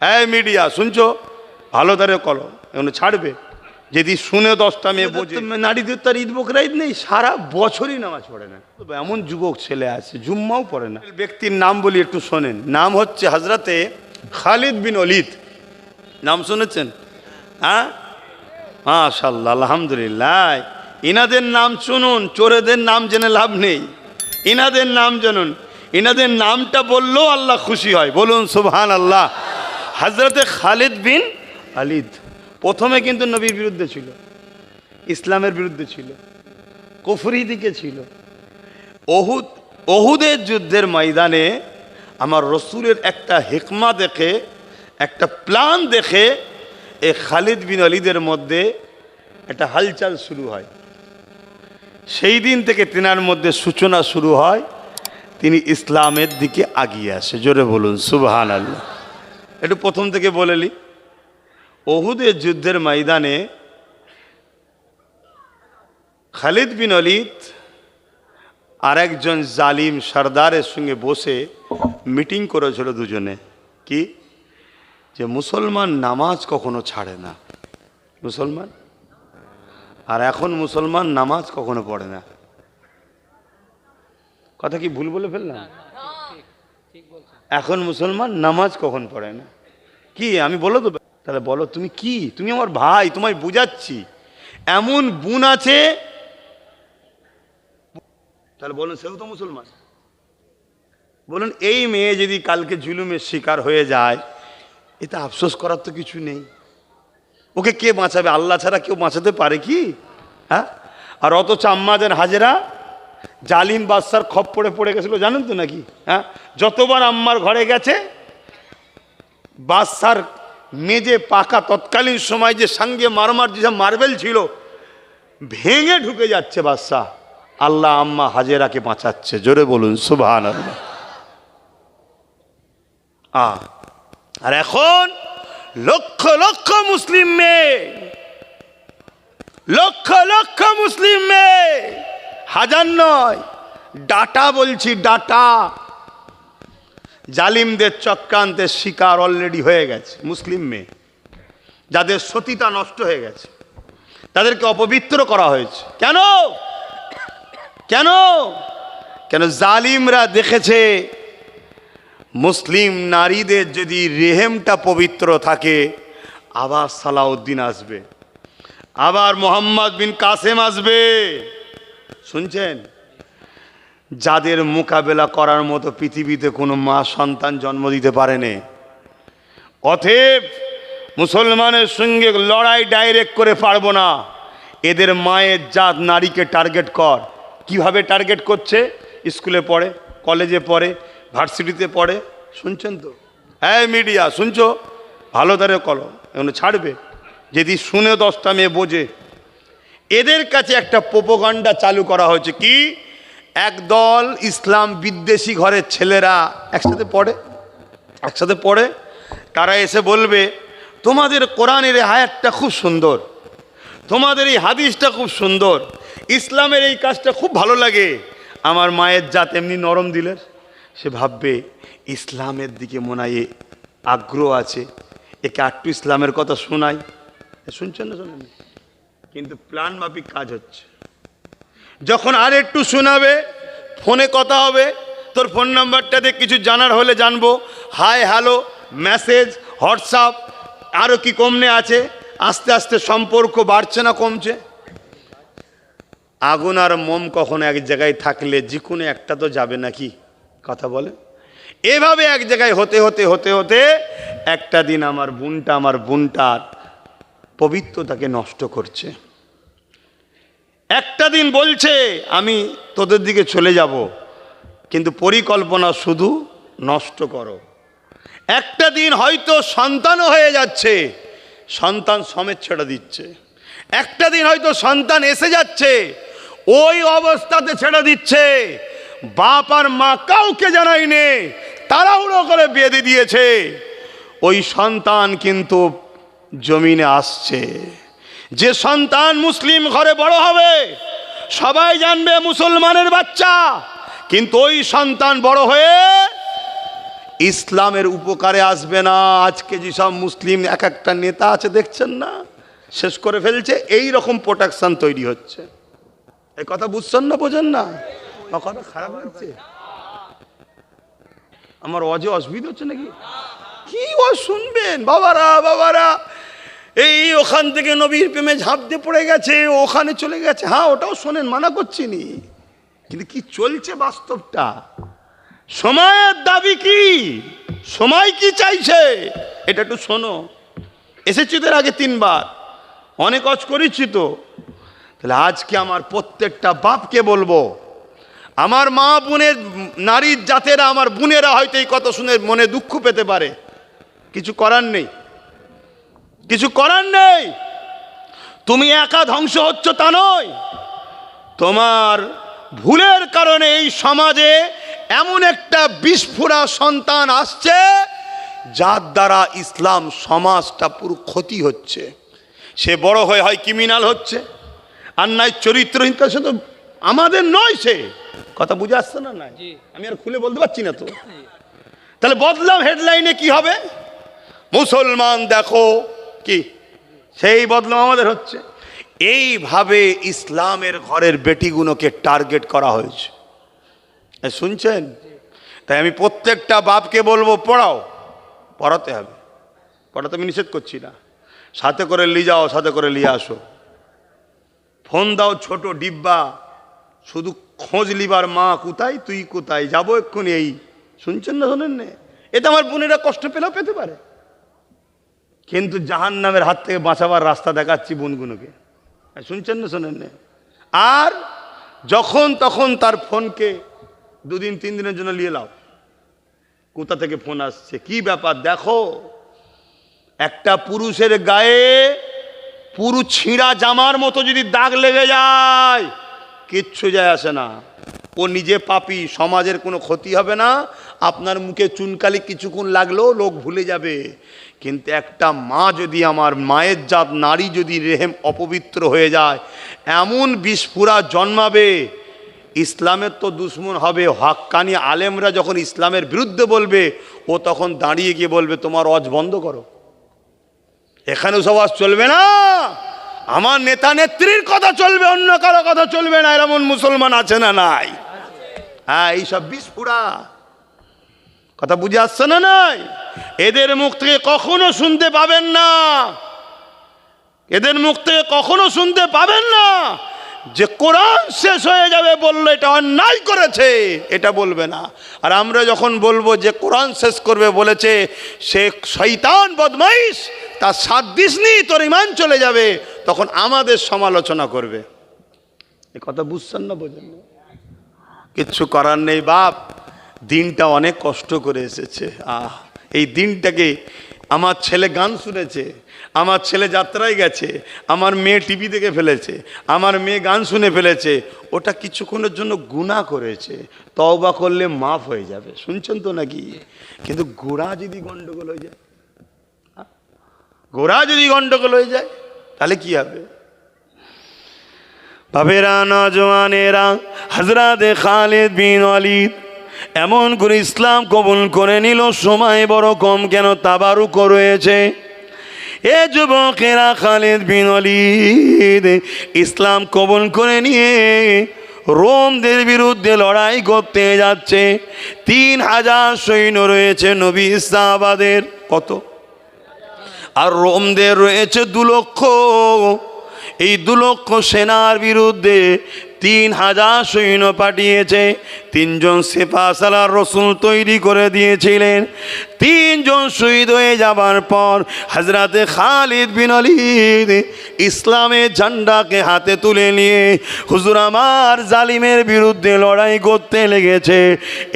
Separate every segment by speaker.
Speaker 1: এই মিডিয়া শুনছো? ভালো তারে কলো এখন ছাড়বে। যদি শুনে দশটা মেয়ে বোঝে। নারীদের তার ঈদ বকরা ঈদ নেই সারা বছরই নামাজ পড়ে না। এমন যুবক ছেলে আছে জুম্মাও পড়ে না। ব্যক্তির নাম বলি একটু শোনেন। নাম হচ্ছে হাজরাতে খালিদ বিন অলিদ নাম শুনেছেন? হ্যাঁ? মাশাল্লাহ আলহামদুলিল্লাহ। ইনাদের নাম শুনুন চোরেদের নাম জেনে লাভ নেই। ইনাদের নাম জানুন। ইনাদের নামটা বললেও আল্লাহ খুশি হয়। বলুন সুবহান আল্লাহ হজরতে খালিদ বিন আলিদ। প্রথমে কিন্তু নবীর বিরুদ্ধে ছিল, ইসলামের বিরুদ্ধে ছিল, কুফরি দিকে ছিল। অহুদ অহুদের যুদ্ধের ময়দানে আমার রসুলের একটা হেকমা দেখে, একটা প্ল্যান দেখে এ খালিদ বিন আলিদের মধ্যে একটা হালচাল শুরু হয়। সেই দিন থেকে তেনার মধ্যে সূচনা শুরু হয়, তিনি ইসলামের দিকে আগিয়ে আসে। জোরে বলুন সুবহান আল্লাহ একটু প্রথম থেকে বলেলি অহুদের যুদ্ধের ময়দানে খালিদ বিন অলিদ আর একজন জালিম সর্দারের সঙ্গে বসে মিটিং করেছিল দুজনে। কি? যে মুসলমান নামাজ কখনো ছাড়ে না। মুসলমান? আর এখন মুসলমান নামাজ কখনো পড়ে না। কথা কি ভুল বলে ফেললাম? এখন মুসলমান নামাজ কখন পড়ে না? কি, আমি বলো তো তাহলে বলো, তুমি কি? তুমি আমার ভাই, তোমায় বুঝাচ্ছি। এমন গুণ আছে? তাহলে বলুন, সেও তো মুসলমান। বলুন, এই মেয়ে যদি কালকে জুলুমের শিকার হয়ে যায়, এতে আফসোস করার তো কিছু নেই। ওকে কে বাঁচাবে? আল্লাহ ছাড়া কেউ বাঁচাতে পারে কি? হ্যাঁ? আর অত চাম্মাদের হাজেরা জালিম বাদশার খপ পড়ে পড়ে গেছিল, জানেন তো নাকি? হ্যাঁ? যতবার আম্মার ঘরে গেছে, বাদশার মেজে পাকা তৎকালীন সময় যে সঙ্গে মারমার যেসব মার্বেল ছিল, ভেঙে ঢুকে যাচ্ছে বাদশাহ। আল্লাহ আম্মা হাজেরাকে বাঁচাচ্ছে। জোরে বলুন আল্লাহ আর এখন লক্ষ লক্ষ মুসলিম মেয়ে, লক্ষ লক্ষ মুসলিম মেয়ে হাজার নয়, ডাটা বলছি, ডাটা। জালিমদের চক্রান্তের শিকার অলরেডি হয়ে গেছে, মুসলিম মেয়ে। যাদের সতীতা নষ্ট হয়ে গেছে, তাদেরকে অপবিত্র করা হয়েছে। কেন? কেন? কেন জালিমরা দেখেছে, মুসলিম নারীদের যদি রেহেমটা পবিত্র থাকে, আবার সালাউদ্দিন আসবে, আবার মোহাম্মদ বিন কাসেম আসবে। শুনছেন? যাদের মোকাবেলা করার মতো পৃথিবীতে কোনো মা সন্তান জন্ম দিতে পারেনি অথেব মুসলমানের সঙ্গে লড়াই ডাইরেক্ট করে পারব না। এদের মায়ের জাত নারীকে টার্গেট কর। কীভাবে টার্গেট করছে? স্কুলে পড়ে কলেজে পড়ে ভার্সিটিতে পড়ে। শুনছেন তো? হ্যাঁ মিডিয়া শুনছো? ভালো তারে কলো এখন ছাড়বে। যদি শুনে দশটা মেয়ে বোঝে এদের কাছে একটা পোপোগান্ডা চালু করা হয়েছে কি? একদল ইসলাম বিদ্বেষী ঘরের ছেলেরা একসাথে পড়ে একসাথে পড়ে, তারা এসে বলবে, তোমাদের কোরআনের হায়াতটা খুব সুন্দর, তোমাদের এই হাদিসটা খুব সুন্দর, ইসলামের এই কাজটা খুব ভালো লাগে। আমার মায়ের জাত এমনি নরম দিলের, সে ভাববে, ইসলামের দিকে মনে হয় আগ্রহ আছে, একে আটটু ইসলামের কথা শোনাই। শুনছেন না শোনেন কিন্তু প্ল্যান মাফিক কাজ হচ্ছে। যখন আর একটু শোনাবে, ফোনে কথা হবে, তোর ফোন নাম্বারটাতে কিছু জানার হলে জানব। হাই, হ্যালো, মেসেজ, হোয়াটসঅ্যাপ আরও কি কমনে আছে? আস্তে আস্তে সম্পর্ক বাড়ছে না কমছে? আগুন আর মোম কখনো এক জায়গায় থাকলে যে কোনো একটা তো যাবে নাকি? কথা বলে। এভাবে এক জায়গায় হতে হতে হতে হতে একটা দিন আমার বোনটা, আমার বোনটার পবিত্রতাকে নষ্ট করছে। একটা দিন বলছে, আমি তোদের দিকে চলে যাব, কিন্তু পরিকল্পনা শুধু নষ্ট করো। একটা দিন হয়তো সন্তানও হয়ে যাচ্ছে, সন্তান সমেত ছেড়ে দিচ্ছে। একটা দিন হয়তো সন্তান এসে যাচ্ছে, ওই অবস্থাতে ছেড়ে দিচ্ছে। বাপ আর মা কাউকে জানাইনি তাড়াহুড়ো করে বেঁধে দিয়েছে। ওই সন্তান কিন্তু জমিনে আসছে। যে সন্তান মুসলিম ঘরে বড় হবে, সবাই জানবে মুসলমানের বাচ্চা। কিন্তু ওই সন্তান বড় হয়ে ইসলামের উপকারে আসবে না। আজকে যেসব মুসলিম এক একটা নেতা আছে, দেখছেন না? শেষ করে ফেলছে, এই রকম প্রোটেকশন তৈরি হচ্ছে। এই কথা বুঝছেন না, বোঝেন না? কথা খারাপ লাগছে? আমার অজে অসুবিধা হচ্ছে নাকি? কি ও শুনবেন? বাবারা বাবারা এই ওখান থেকে নবীর প্রেমে ঝাঁপ দিয়ে পড়ে গেছে ওখানে চলে গেছে। হ্যাঁ ওটাও শোনেন, মানা করছি নি। কিন্তু কি চলছে বাস্তবটা? সময়ের দাবি কি? সময় কি চাইছে? এটা একটু শোনো। এসেছি তোর আগে তিনবার। অনেক অজ করেছি তো। তাহলে আজকে আমার প্রত্যেকটা বাপকে বলব, আমার মা বোনের নারীর জাতেরা, আমার বোনেরা হয়তো এই কথা শুনে মনে দুঃখ পেতে পারে। কিছু করার নেই। কিছু করার নেই। তুমি একা ধ্বংস হচ্ছ তা নয়। তোমার ভুলের কারণে এই সমাজে এমন একটা বিস্ফোরা সন্তান আসছে যার দ্বারা ইসলাম সমাজটা পুরো ক্ষতি হচ্ছে। সে বড় হয়ে হয় ক্রিমিনাল হচ্ছে। আর নাই চরিত্রহীন তার তো আমাদের নয় সে। কথা বুঝে আসছে না নাই? আমি আর খুলে বলতে পারছি না তো। তাহলে বদলাম হেডলাইনে কি হবে? মুসলমান দেখো কি? সেই বদলাম আমাদের হচ্ছে। এইভাবে ইসলামের ঘরের বেটিগুলোকে টার্গেট করা হয়েছে। শুনছেন? তাই আমি প্রত্যেকটা বাপকে বলব, পড়াও, পড়াতে হবে। পড়াতে আমি নিষেধ করছি না। সাথে করে নিয়ে যাও, সাথে করে নিয়ে আসো। ফোন দাও ছোট ডিব্বা, শুধু খোঁজ লিবার মা কোথায়, তুই কোথায়? যাব এক্ষুনি এই শুনছেন না শোনেন না এতে আমার বোনেরা কষ্ট পেলেও পেতে পারে। কিন্তু জাহান নামের হাত থেকে বাঁচাবার রাস্তা দেখাচ্ছি বোনগুলোকে। শুনছেন না শোনেন না? আর যখন তখন তার ফোনকে দুদিন, তিন দিনের জন্য নিয়ে লাও কোথা থেকে ফোন আসছে? কি ব্যাপার? দেখো, একটা পুরুষের গায়ে পুরু ছিঁড়া জামার মতো যদি দাগ লেগে যায়, কিচ্ছু যায় আসে না। ও নিজে পাপি, সমাজের কোনো ক্ষতি হবে না। আপনার মুখে চুনকালি কিছুক্ষণ লাগলেও লোক ভুলে যাবে। কিন্তু একটা মা যদি আমার মায়ের জাত, নারী যদি রেহেম অপবিত্র হয়ে যায়, এমন বিস্ফোরা জন্মাবে, ইসলামের তো দুশ্মন হবে। হাক্কানি আলেমরা যখন ইসলামের বিরুদ্ধে বলবে, ও তখন দাঁড়িয়ে গিয়ে বলবে, তোমার অজ বন্ধ করো। এখানেও সবাস চলবে না। আমার নেতা নেত্রীর কথা চলবে, অন্য কারও কথা চলবে না। এমন মুসলমান আছে না নাই? হ্যাঁ এইসব বিস্ফোরা কথা বুঝে আসছে না নাই? এদের মুখ থেকে কখনো শুনতে পাবেন না। এদের মুখ থেকে কখনো শুনতে পাবেন না যে কোরআন শেষ হয়ে যাবে বলল এটা অন্যায় করেছে, এটা বলবে না। আর আমরা যখন বলব যে কোরআন শেষ করবে বলেছে, সে শৈতান বদমাইশ, তার সাত দিস নি তোর ইমান চলে যাবে, তখন আমাদের সমালোচনা করবে। এ কথা বুঝছেন না বোঝেন না? কিচ্ছু করার নেই বাপ। দিনটা অনেক কষ্ট করে এসেছে। আহ, এই দিনটাকে আমার ছেলে গান শুনেছে, আমার ছেলে যাত্রায় গেছে, আমার মেয়ে টিভি দেখে ফেলেছে, আমার মেয়ে গান শুনে ফেলেছে, ওটা কিছুক্ষণের জন্য গুণা করেছে। তওবা করলে মাফ হয়ে যাবে, শুনছেন তো নাকি? কিন্তু গোড়া যদি গন্ডগোল হয়ে যায়? গোড়া যদি গন্ডগোল হয়ে যায়, তাহলে কি হবে? বাবেরা নজওয়ানেরা হজরতে খালেদ বিন অলিদ এমন করে ইসলাম কবুল করে নিল, সময় বড় কম কেন তাবারুক রয়েছে। এ যুবকেরা খালেদ বিন অলিদ ইসলাম কবুল করে নিয়ে রোমদের বিরুদ্ধে লড়াই করতে যাচ্ছে। তিন হাজার সৈন্য রয়েছে নবী ইসলামাবাদের কত? আর রোমদের রয়েছে দু লক্ষ। এই দু লক্ষ সেনার বিরুদ্ধে তিন হাজার সৈন্য পাঠিয়েছে, তিনজন সেপাশালার রসুল তৈরি করে দিয়েছিলেন। তিনজন শহীদ হয়ে যাবার পর হাজরাতে খালিদ বিন অলিদ ইসলামের ঝান্ডাকে হাতে তুলে নিয়ে হুজুর আমার জালিমের বিরুদ্ধে লড়াই করতে লেগেছে।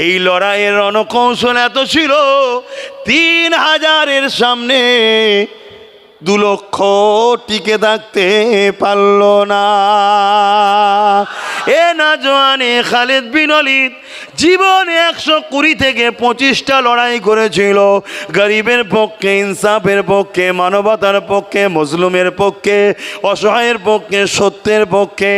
Speaker 1: এই লড়াইয়ের রণকৌশল এত ছিল, তিন হাজারের সামনে দু লক্ষ টিকে থাকতে পারল না। এ না জোয়ানে খালেদ বিন অলিদ জীবনে একশো কুড়ি থেকে পঁচিশটা লড়াই করেছিল। গরিবের পক্ষে, ইনসাফের পক্ষে, মানবতার পক্ষে মজলুমের পক্ষে, অসহায়ের পক্ষে, সত্যের পক্ষে।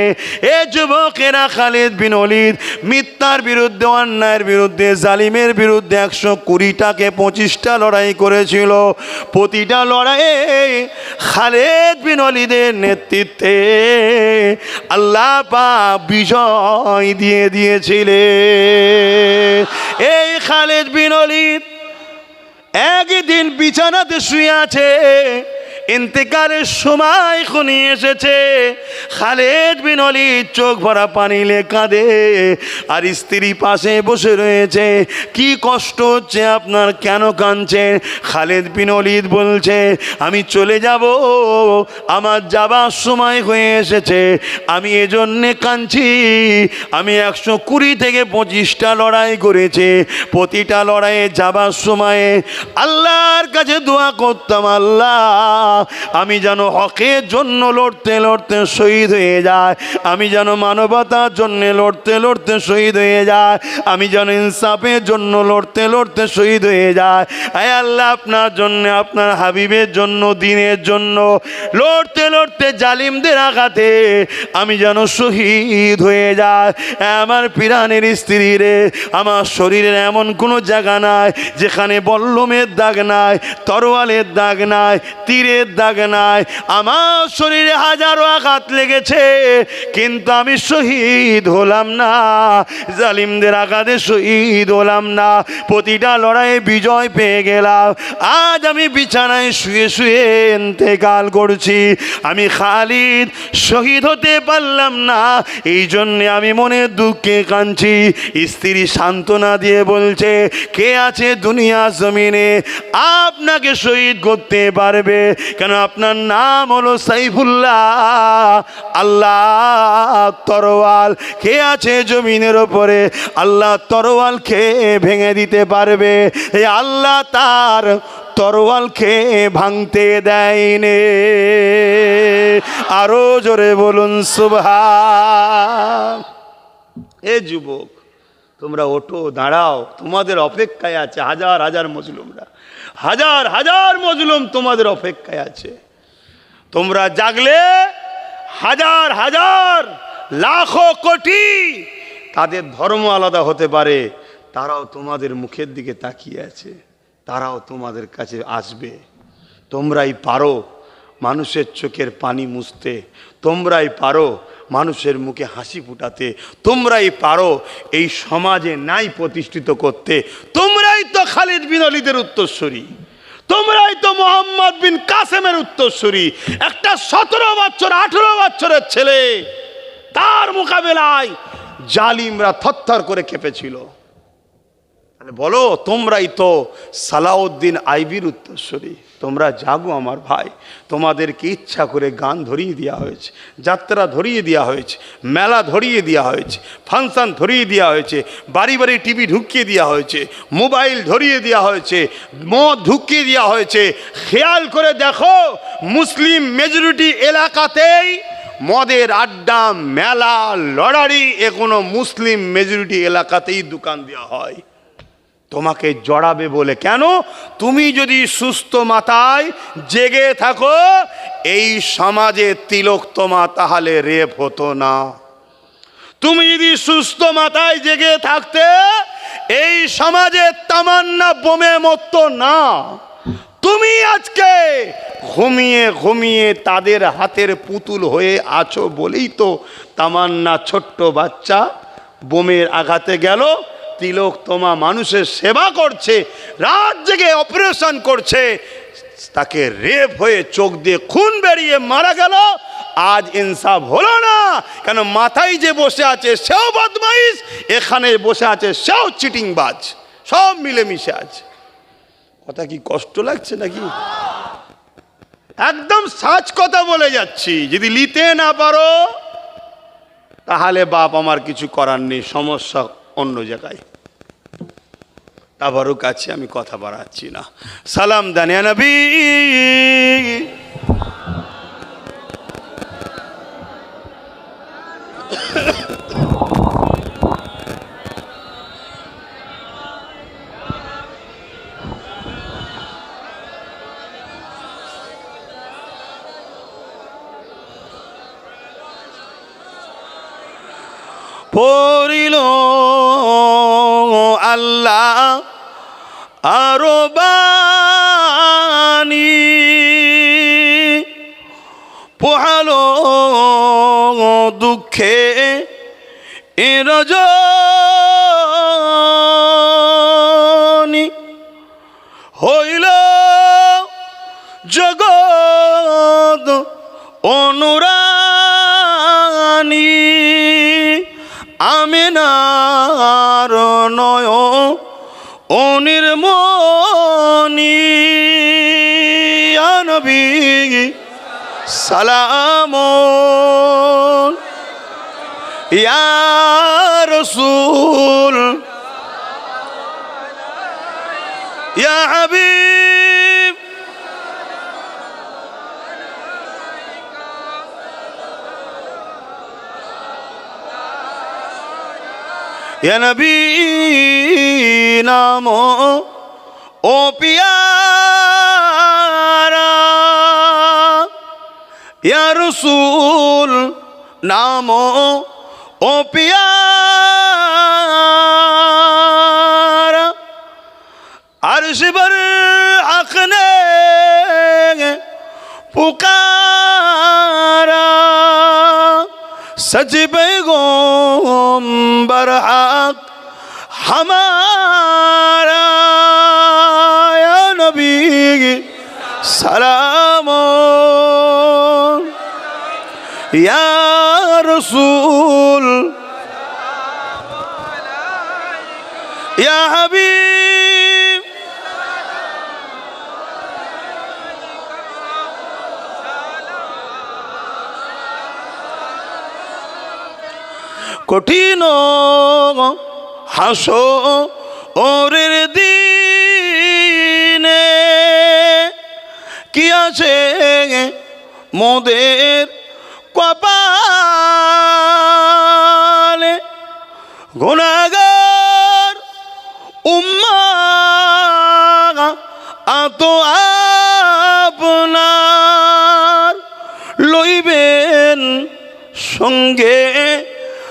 Speaker 1: এ যুবকেরা খালেদ বিন অলিদ মিথ্যার বিরুদ্ধে, অন্যায়ের বিরুদ্ধে, জালিমের বিরুদ্ধে একশো কুড়িটাকে পঁচিশটা লড়াই করেছিল। প্রতিটা লড়াইয়ে খালেদ বিন অলিদের নেতৃত্বে আল্লাহ পা বিজয় দিয়ে দিয়েছিলে। এই খালেদ বিন অলিদ একদিন বিছানাতে শুয়ে আছে। ইন্তেকালের সময় খুনি এসেছে। খালেদ বিন অলি চোখ ভরা পানি কাঁদে, আর স্ত্রী পাশে বসে রয়েছে। কি কষ্ট হচ্ছে আপনার, কেন কাঁদছে? খালেদ বিন অলিদ বলছে, আমি চলে যাব, আমার যাবার সময় হয়ে এসেছে। আমি এজন্যে কাঁদছি, আমি একশো কুড়ি থেকে পঁচিশটা লড়াই করেছি। প্রতিটা লড়াইয়ে যাবার সময়ে আল্লাহর কাছে দোয়া করতাম, আল্লাহ আমি যেন হকের জন্য লড়তে লড়তে শহীদ হয়ে যায়। আমি যেন মানবতার জন্য লড়তে লড়তে শহীদ হয়ে যায়। আমি যেন ইনসাফের জন্য লড়তে লড়তে শহীদ হয়ে যায়। আয় আল্লাহ, আপনার জন্য, আপনার হাবিবের জন্য, দিনের জন্য লড়তে লড়তে জালিমদের আঘাতে আমি যেন শহীদ হয়ে যায়। আমার পিরানের স্ত্রী রে, আমার শরীরের এমন কোনো জায়গা নাই যেখানে বল্লমের দাগ নাই, তরোয়ালের দাগ নাই, তীরের দাগ নাই। আমার শরীরে হাজারো আঘাত লেগেছে, কিন্তু আমি শহীদ হলাম না। জালিমদের আঘাতে শহীদ হলাম না। প্রতিটা লড়াইয়ে বিজয় পেয়ে গেলাম। আজ আমি বিছানায় শুয়ে শুয়ে ইন্তেকাল করছি। আমি খালিদ, শহীদ হতে পারলাম না। এই জন্যে আমি মনে দুঃখে কাঁদছি। স্ত্রী সান্ত্বনা দিয়ে বলছে, কে আছে দুনিয়া জমিনে? আপনাকে শহীদ করতে পারবে। কেন আপনার নাম হলো সাইফুল্লাহ? আল্লাহ তরোয়াল কে আছে জমিনের ওপরে? আল্লাহ তরোয়াল খেয়ে ভেঙে দিতে পারবে? এই আল্লাহ তার তরোয়ালকে ভাঙতে দেয়নি আরও জোরে বলুন সুভা এ যুবক, তোমরা ওঠো, দাঁড়াও, তোমাদের অপেক্ষায় আছে হাজার হাজার মজলুমরা হাজার হাজার মজলুম তোমাদের অপেক্ষায় আছে। তোমরা জাগলে হাজার হাজার, লাখো কোটি তাদের ধর্ম আলাদা হতে পারে, তারাও তোমাদের মুখের দিকে তাকিয়ে আছে, তারাও তোমাদের কাছে আসবে। তোমরাই পারো মানুষের চোখের পানি মুছতে, তোমরাই পারো মানুষের মুখে হাসি ফুটাতে, তোমরাই পারো এই সমাজে নাই প্রতিষ্ঠিত করতে। তোমরাই তো খালিদ বিন অলিদের উত্তরস্বরী তোমরাই তো মোহাম্মদ বিন কাসেমের উত্তরস্বরী একটা সতেরো বছর, আঠেরো বছরের ছেলে, তার মোকাবেলায় জালিমরা থরথর করে কেঁপেছিল তাহলে বলো, তোমরাই তো সালাউদ্দিন আইবির উত্তরস্বরী তোমরা জাগো আমার ভাই। তোমাদেরকে ইচ্ছা করে গান ধরিয়ে দেওয়া হয়েছে, যাত্রা ধরিয়ে দেওয়া হয়েছে, মেলা ধরিয়ে দেওয়া হয়েছে, ফাংশন ধরিয়ে দেওয়া হয়েছে, বাড়ি বাড়ি টিভি ঢুকিয়ে দেওয়া হয়েছে, মোবাইল ধরিয়ে দেওয়া হয়েছে, মদ ঢুকিয়ে দেওয়া হয়েছে। খেয়াল করে দেখো, মুসলিম মেজরিটি এলাকাতেই মদের আড্ডা, মেলা, লড়ারি, এ কোনো মুসলিম মেজরিটি এলাকাতেই দোকান দেওয়া হয়। তোমাকে জড়াবে বলে। কেন? তুমি যদি সুস্থ মাথায় জেগে থাকো, এই সমাজে তিলক তোমা তাহলে রেপ হতো না। তুমি যদি সুস্থ মাথায় জেগে থাকতে, এই সমাজে তামান্না বোমে মতো না। তুমি আজকে ঘুমিয়ে ঘুমিয়ে তাদের হাতের পুতুল হয়ে আছো বলেই তো তামান্না ছোট্ট বাচ্চা বোমের আঘাতে গেল। তিলক তোমা মানুষের সেবা করছে, রাত জেগে অপারেশন করছে, তাকে রেপ হয়ে চোখ দিয়ে খুন বেরিয়ে মারা গেল, আজ ইনসাফ হলো না, কেন মাথায় যে বসে আছে সেও বদমাইশ, এখানে বসে আছে সেও চিটিংবাজ, সব মিলেমিশে আছে। কথা কি কষ্ট লাগছে নাকি? একদম সাজ কথা বলে যাচ্ছি, যদি নিতে না পারো, তাহলে বাপ আমার কিছু করার নেই, সমস্যা অন্য জায়গায়। তাবারও কাছে আমি কথা বাড়াচ্ছি না। সালাম দানিয়া নবী। এরজনী হইল জগৎ অনুরানী আমিনার নয় অনির্মণি। আনবি সালাম রসুল ইয়া হাবিব ইয়া নবী নাম ও পিয়ারা ইয়া রসুল নাম ও পিয়ারা আর শিবর আখনে পুকারা সচ বেগম্বর আক হামারা। নবী সালাম। ইয়া রসুল। ইয়া হাবিব। কঠিন হাসো ওরের দিনে। কি আছে মোদের কপালে? গুণাগার উম্মা আত আপনার লইবেন সঙ্গে